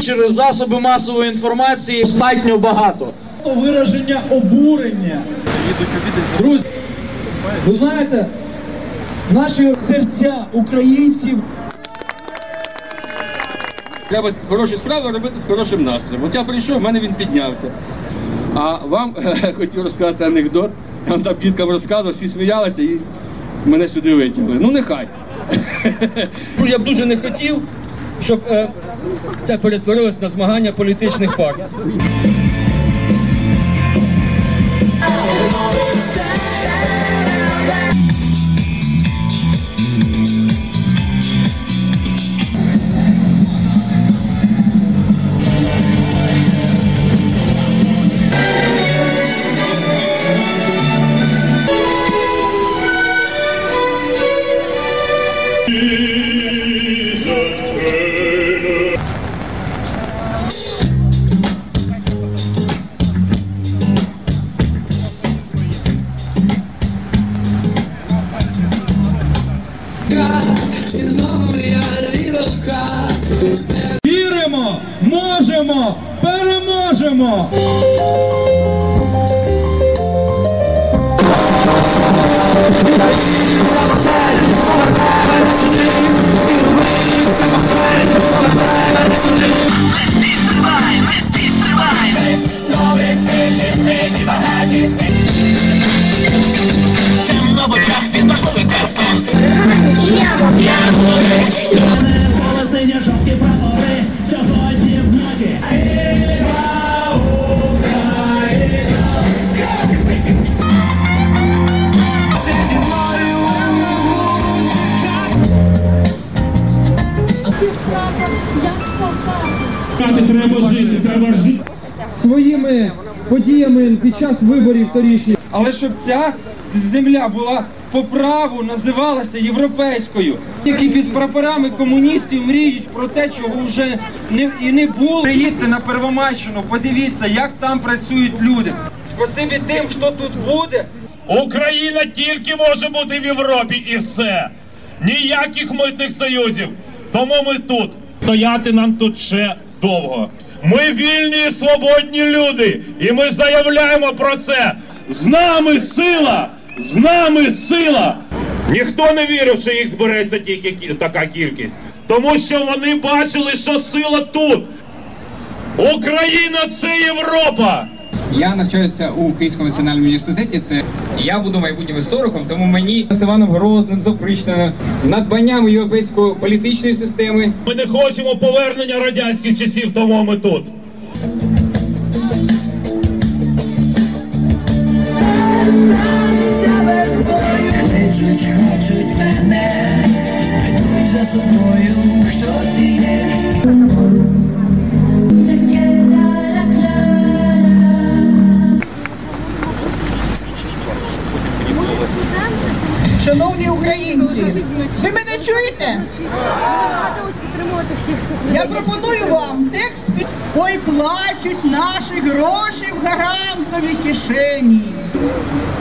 Через засоби масової інформації достатньо багато. вираження обурення. Друзі, ви знаєте, наші серця українців Треба хороші справи робити з хорошим настроєм. От я прийшов, в мене він піднявся. А вам хотів розказати анекдот. Я вам там діткам розказував, всі сміялися і мене сюди витягли. Ну нехай. Ну, Я б дуже не хотів, щоб е, це перетворилось на змагання політичних партій. Віримо, можемо, переможемо. Своїми подіями під час виборів торішніх але щоб ця земля була по праву називалася європейською, які під прапорами комуністів мріють про те, чого вже не і не було. Приїдьте на Первомайщину, подивіться, як там працюють люди. Спасибі тим, хто тут буде. Україна тільки може бути в Європі і все. Ніяких митних союзів. Тому ми тут. Стояти нам тут ще довго. Ми вільні і свободні люди, і ми заявляємо про це. З нами сила! З нами сила! Ніхто не вірив, що їх збереться тільки така кількість. Тому що вони бачили, що сила тут. Україна це Європа! Я навчаюся у Київському національному університеті. Це я буду майбутнім істориком, тому мені з Іваном Грозним, з Опричною, надбанням європейської політичної системи Ми не хочемо повернення радянських часів, тому ми тут. Хочуть мене, за собою, гроші кишені.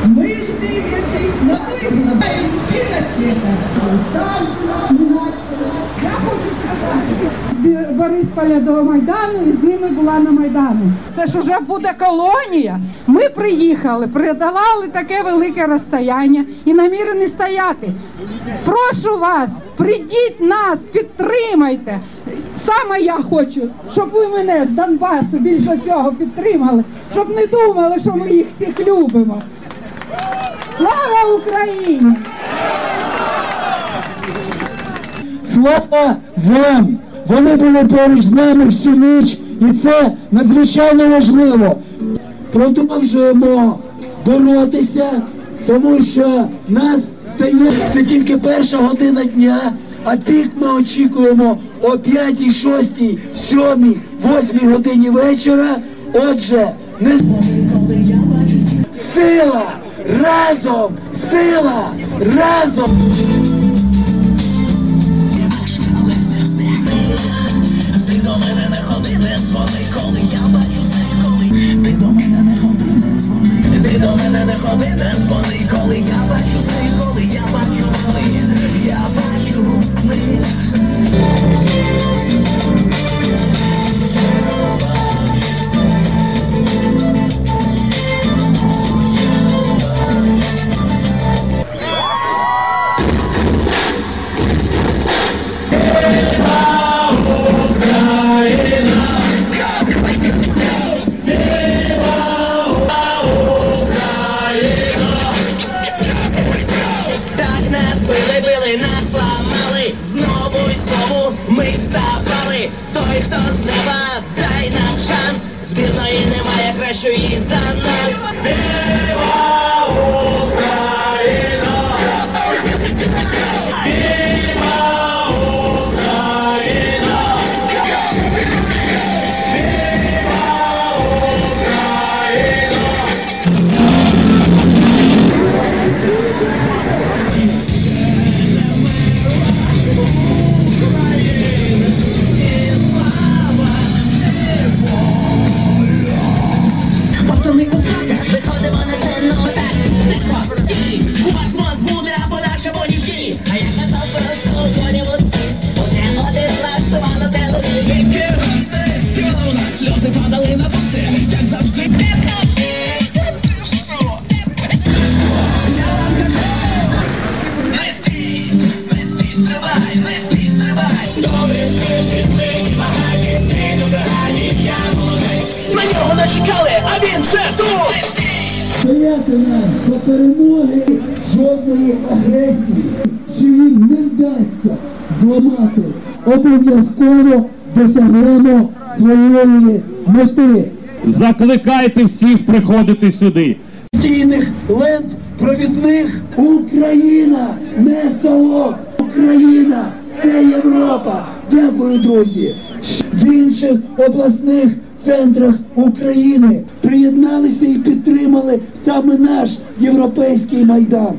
Ми ж дивлячись Я хочу сказати. з Борисполя до Майдану і з ними була на Майдану. Це ж уже буде колонія. Ми приїхали, преодолали таке велике розстояння і намірені стояти. Прошу вас, прийдіть нас, підтримайте. Саме я хочу, щоб ви мене з Донбасу більше всього підтримали, щоб не думали, що ми їх всіх любимо. Слава Україні! Слава вам! Вони були поруч з нами всю ніч, і це надзвичайно важливо. Продовжуємо боротися, тому що нас стає це тільки перша година дня, а пік ми очікуємо о 5, 6, 7, 8 годині вечора. Отже, не сила разом, сила разом. Ти до мене не ходи, не дзвони, коли я бачу сни, коли ти до мене не ходи, не дзвони. Ти до мене не ходи, не дзвони, Той, хто з неба, дай нам шанс, збірної немає кращої за нас. До перемоги жодної агресії. Чи їм не вдасться зламати. Обов'язково досягнемо своєї мети. Закликайте всіх приходити сюди. Стійних лент провідних Україна, не совок, Україна, це Європа. Дякую, друзі. В інших обласних центрах України приєдналися і підтримали саме наш європейський майдан.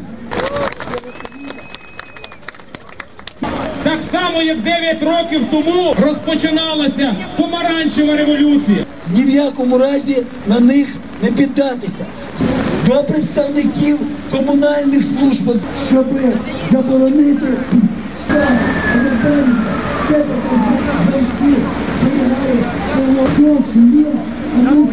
Так само, як 9 років тому розпочиналася помаранчева революція. Ні в якому разі на них не піддатися. До представників комунальних служб, щоб заборонити це, це, como Dios.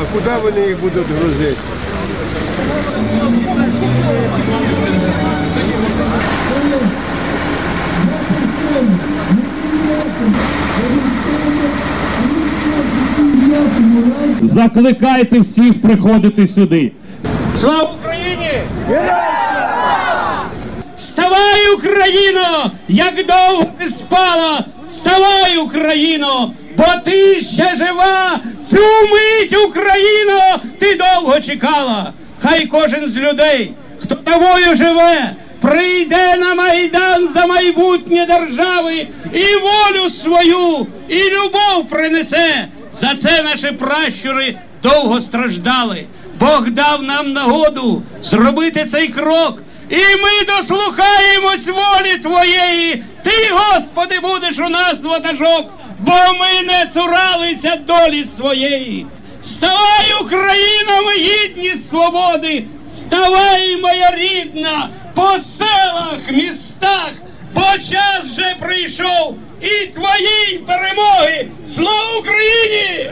А куди вони їх будуть грузити? Закликайте всіх приходити сюди. Слава Україні! Вставай, Україно! Як довго ти спала! Вставай, Україно! Бо ти ще жива! Цю мить, Україно! Ти довго чекала! Хай кожен з людей, хто тобою живе, прийде на майдан за майбутнє держави і волю свою, і любов принесе. За це наші пращури довго страждали. Бог дав нам нагоду зробити цей крок. І ми дослухаємось волі Твоєї. Ти, Господи, будеш у нас ватажок, бо ми не цуралися долі своєї. Вставай, Україна, ми гідні свободи! Вставай, моя рідна, по селах, містах, бо час вже прийшов і твоїй перемоги! Слава Україні!